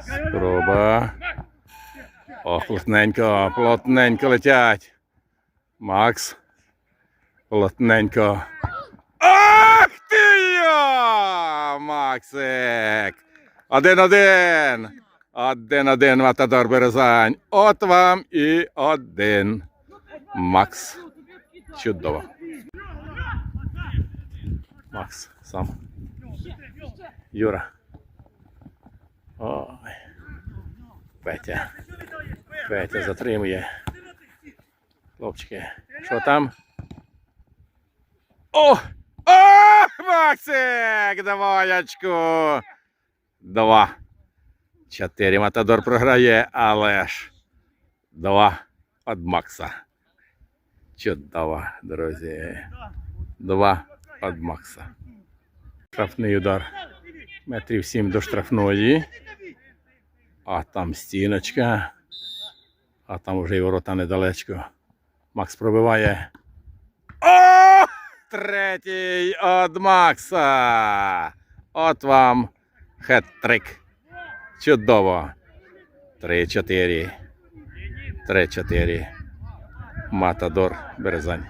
Спроба. Ох, плотненько, плотненько летять. Макс. Плотненько. Ах ти йо! Максик! Один-один. Один-один, Матадор Березань. От вам і один. Макс. Чудово. Макс сам. Юра. Ой. Петя. Петя затримує. Хлопчики. Що там? О! О! Максик! Давай очку! Два. Чотири Матадор програє, але ж два від Макса. Чудово, друзі. Два від Макса. Штрафний удар. Метрів сім до штрафної. А там стіночка. А там вже і ворота недалечко. Макс пробиває. О! Третій від Макса. От вам хет-трик. Чудово. Три-чотири. Три-чотири. Матадор Березань.